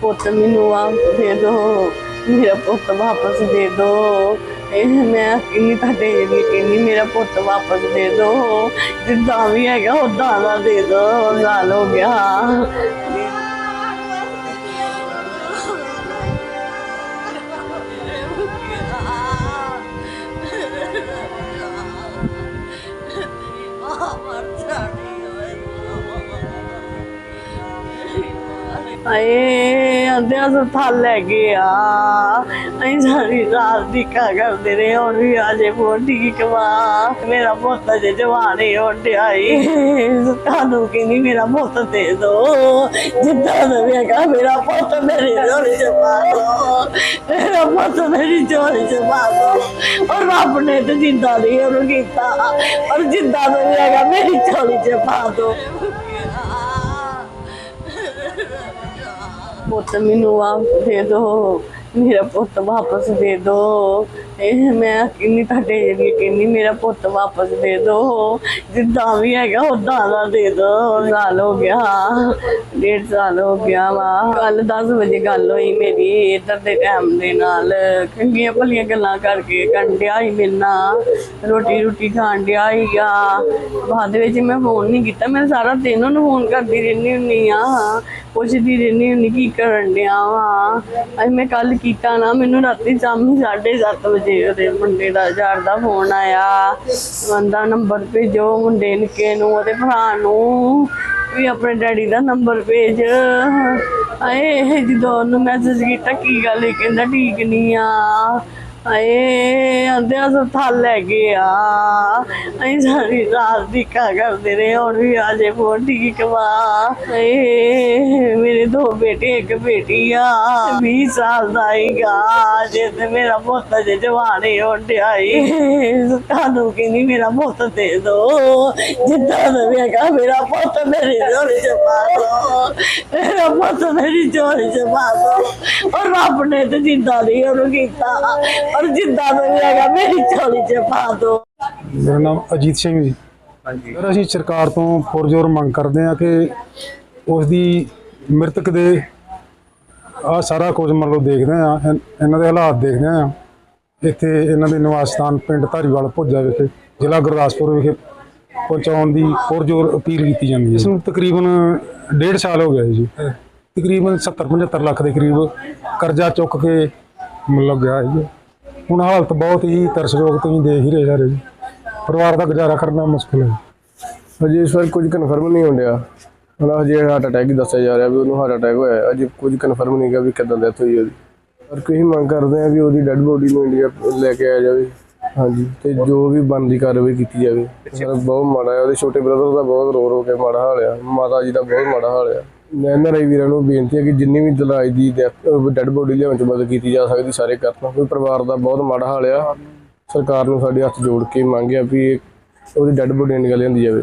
ਪੁੱਤ ਮੈਨੂੰ ਆ ਦੇ ਦੋ ਮੇਰਾ ਪੁੱਤ ਵਾਪਸ ਦੇ ਦੋ ਇਹ ਮੈਂ ਕਿੰਨੀ ਤੁਹਾਡੇ ਜਿਹੜੀ ਕਿੰਨੀ ਮੇਰਾ ਪੁੱਤ ਵਾਪਸ ਦੇ ਦੋ ਜਿੱਦਾਂ ਵੀ ਹੈਗਾ ਉਦਾਂ ਦਾ ਦੇ ਦੋ ਸਾਲ ਹੋ ਗਿਆ ਆਏ ਅੰਦਿਆਂ ਹਸਪਤਾਲ ਲੈ ਗਏ ਆ। ਅਸੀਂ ਸਾਰੀ ਰਾਤ ਦੀ ਕਾ ਕਰਦੇ ਰਹੇ, ਹੁਣ ਵੀ ਆਜੇ ਫੋਨ ਠੀਕ ਵਾ। ਮੇਰਾ ਪੁੱਤ ਜੇ ਜਵਾਨੀ ਉੱਡਿਆਈ ਤੁਹਾਨੂੰ ਕਹਿੰਦੀ ਮੇਰਾ ਪੁੱਤ ਦੇ ਦੋ। ਜਿੱਦਾਂ ਦਾ ਵੀ ਹੈਗਾ, ਮੇਰਾ ਪੁੱਤ ਮੇਰੀ ਝੋਲੀ ਚ ਪਾ ਦੋ। ਮੇਰਾ ਪੁੱਤ ਮੇਰੀ ਝੋਲੀ ਚ ਪਾ ਦੋ। ਔਰ ਰੱਬ ਨੇ ਤੇ ਜਿੰਦਾ ਨਹੀਂ ਉਹਨੂੰ ਕੀਤਾ ਔਰ ਜਿੱਦਾਂ ਦਾ ਵੀ ਹੈਗਾ, ਮੇਰੀ ਝੋਲੀ ਚ ਪਾ ਦੋ। ਪੁੱਤ ਮੈਨੂੰ ਆ ਦੇ ਦੋ, ਮੇਰਾ ਪੁੱਤ ਵਾਪਸ ਦੇ ਦੋ। ਇਹ ਮੈਂ ਕਿੰਨੀ ਤੁਹਾਡੇ ਜਿਹੜੀ ਕਿੰਨੀ ਮੇਰਾ ਪੁੱਤ ਵਾਪਸ ਦੇ ਦੋ। ਜਿੱਦਾਂ ਵੀ ਹੈਗਾ ਉਦਾਂ ਦਾ ਦੇ ਦੋ। ਸਾਲ ਹੋ ਗਿਆ, ਡੇਢ ਸਾਲ ਹੋ ਗਿਆ ਵਾ। ਕੱਲ 10 ਵਜੇ ਗੱਲ ਹੋਈ ਮੇਰੀ ਇਧਰ ਦੇ ਟਾਈਮ ਦੇ ਨਾਲ। ਚੰਗੀਆਂ ਭਲੀਆਂ ਗੱਲਾਂ ਕਰਕੇ ਕੰਡਿਆ ਹੀ ਮਿਲਣਾ ਰੋਟੀ ਰੋਟੀ ਖਾਣ ਡਿਆ ਹੀਗਾ ਬਾਅਦ ਵਿੱਚ ਮੈਂ ਫੋਨ ਨਹੀਂ ਕੀਤਾ। ਮੈਂ ਸਾਰਾ ਦਿਨ ਉਹਨੂੰ ਫੋਨ ਕਰਦੀ ਰਹਿੰਦੀ ਹੁੰਨੀ ਆ। ਪੁੱਛਦੀ ਰਹਿੰਦੀ ਹੁੰਨੀ ਕੀ ਕਰਨ ਡਿਆ ਵਾ। ਅੱਜ ਮੈਂ ਕੱਲ ਕੀਤਾ ਨਾ, ਮੈਨੂੰ ਰਾਤੀ ਸ਼ਾਮੀ 7:30 ਵਜੇ ਉਹਦੇ ਮੁੰਡੇ ਦਾ, ਯਾਰ ਦਾ ਫੋਨ ਆਇਆ। ਬੰਦਾ ਨੰਬਰ ਭੇਜੋ ਮੁੰਡੇ ਨਿੱਕੇ ਨੂੰ, ਉਹਦੇ ਭਰਾ ਨੂੰ। ਵੀ ਆਪਣੇ ਡੈਡੀ ਦਾ ਨੰਬਰ ਭੇਜ। ਆਏ ਜਦੋਂ ਉਹਨੂੰ ਮੈਸੇਜ ਕੀਤਾ, ਕੀ ਗੱਲ ਇਹ ਕਹਿੰਦਾ ਠੀਕ ਨਹੀਂ ਆ। ਆਏ ਅੰਦੇ ਹਸਪਤਾਲ ਲੈ ਗਏ ਆ। ਅਸੀਂ ਸਾਰੀ ਰਾਤ ਦੀ ਕਾ ਕਰਦੇ ਰਹੇ, ਹੁਣ ਵੀ ਆਜੇ ਫੋਨ ਠੀਕ ਵਾ ਏ ਮੇਰੇ ਦੋ ਬੇਟੇ, ਇੱਕ ਬੇਟੀ ਆ 20 ਸਾਲ ਦਾ ਹੀਗਾ ਜੇ ਤੇ ਮੇਰਾ ਪੁੱਤ ਜੇ ਜਵਾਨੀ ਉੱਡਿਆਈ ਤੁਹਾਨੂੰ ਕਹਿੰਦੀ ਮੇਰਾ ਪੁੱਤ ਦੇ ਦੋ, ਜਿੱਦਾਂ ਦਾ ਵੀ ਹੈਗਾ, ਮੇਰਾ ਪੁੱਤ ਮੇਰੇ ਝੋਲੀ ਚ ਪਾ ਦੋ। ਮੇਰਾ ਪੁੱਤ ਮੇਰੀ ਝੋਲੀ ਚ ਪਾ ਦੋ। ਔਰ ਰੱਬ ਨੇ ਤੇ ਜਿੰਦਾ ਨਹੀਂ ਉਹਨੂੰ ਕੀਤਾ। ਔਰ ਜਿੱਦਾਂ ਦਾ ਵੀ ਹੈਗਾ ਮੇਰੀ ਝੋਲੀ ਚ ਪਾ ਦੋ। ਮੇਰਾ ਨਾਮ ਅਜੀਤ ਸਿੰਘ ਜੀ। ਹਾਂਜੀ। ਸਰ ਅਸੀਂ ਸਰਕਾਰ ਤੋਂ ਪੁਰਜ਼ੋਰ ਮੰਗ ਕਰਦੇ ਹਾਂ ਕਿ ਉਸ ਦੀ ਮ੍ਰਿਤਕ ਦੇ ਆ ਸਾਰਾ ਕੁਝ ਮਤਲਬ ਦੇਖਦੇ ਆ ਇਹਨਾਂ ਦੇ ਹਾਲਾਤ ਦੇਖਦੇ ਆ ਇੱਥੇ ਇਹਨਾਂ ਦੇ ਨਿਵਾਸ ਸਥਾਨ ਪਿੰਡ ਧਾਰੀਵਾਲ ਭੁੱਜਾ ਵਿਖੇ ਜ਼ਿਲ੍ਹਾ ਗੁਰਦਾਸਪੁਰ ਵਿਖੇ ਪਹੁੰਚਾਉਣ ਦੀ ਪੁਰਜ਼ੋਰ ਅਪੀਲ ਕੀਤੀ ਜਾਂਦੀ ਹੈ। ਇਸ ਨੂੰ ਤਕਰੀਬਨ ਡੇਢ ਸਾਲ ਹੋ ਗਿਆ ਜੀ। ਤਕਰੀਬਨ 70 75 ਲੱਖ ਦੇ ਕਰੀਬ ਕਰਜ਼ਾ ਚੁੱਕ ਕੇ ਮਤਲਬ ਗਿਆ ਜੀ। ਹੁਣ ਹਾਲਤ ਬਹੁਤ ਹੀ ਤਰਸਯੋਗ ਤੁਸੀਂ ਦੇਖ ਹੀ ਰਹੇ ਸਾਰੇ ਜੀ। ਪਰਿਵਾਰ ਦਾ ਗੁਜ਼ਾਰਾ ਕਰਨਾ ਮੁਸ਼ਕਿਲ ਹੈ। ਹਜੇ ਇਸ ਕੁਝ ਕਨਫਰਮ ਨਹੀਂ ਹੁੰਦਿਆ ਹੁਣ ਹਜੇ ਹਾਰਟ ਅਟੈਕ ਹੀ ਦੱਸਿਆ ਜਾ ਰਿਹਾ ਵੀ ਉਹਨੂੰ ਹਾਰਟ ਅਟੈਕ ਹੋਇਆ। ਅਜੇ ਕੁਝ ਕਨਫਰਮ ਨਹੀਂ ਗਾ ਵੀ ਕਦੋਂ ਡੈਥ ਹੋਈ ਉਹਦੀ। ਪਰ ਕੋਈ ਮੰਗ ਕਰਦੇ ਆ ਵੀ ਉਹਦੀ ਡੈੱਡ ਬੋਡੀ ਨੂੰ ਇੰਡੀਆ ਲੈ ਕੇ ਆਇਆ ਜਾਵੇ। ਹਾਂਜੀ, ਤੇ ਜੋ ਵੀ ਬਣਦੀ ਕਾਰਵਾਈ ਕੀਤੀ ਜਾਵੇ। ਸਰ ਬਹੁਤ ਮਾੜਾ ਹੈ। ਉਹਦੇ ਛੋਟੇ ਬ੍ਰਦਰ ਦਾ ਬਹੁਤ ਰੋ ਰੋ ਕੇ ਮਾੜਾ ਹਾਲ ਆ। ਮਾਤਾ ਜੀ ਦਾ ਬਹੁਤ ਮਾੜਾ ਹਾਲ ਆ। ਮੈਂ ਇਹਨਾਂ ਵੀਰਾਂ ਨੂੰ ਬੇਨਤੀ ਹੈ ਕਿ ਜਿੰਨੀ ਵੀ ਦਲਾਈ ਦੀ ਡੈੱਡ ਬੋਡੀ ਲਿਆਉਣ ਚ ਮਦਦ ਕੀਤੀ ਜਾ ਸਕਦੀ, ਸਾਰੇ ਕਰਨ। ਕੋਈ ਪਰਿਵਾਰ ਦਾ ਬਹੁਤ ਮਾੜਾ ਹਾਲ ਆ। ਸਰਕਾਰ ਨੂੰ ਸਾਡੇ ਹੱਥ ਜੋੜ ਕੇ ਮੰਗਿਆ ਵੀ ਉਹਦੀ ਡੈੱਡ ਬੋਡੀ ਨਿਕਲ ਜਾਂਦੀ ਜਾਵੇ।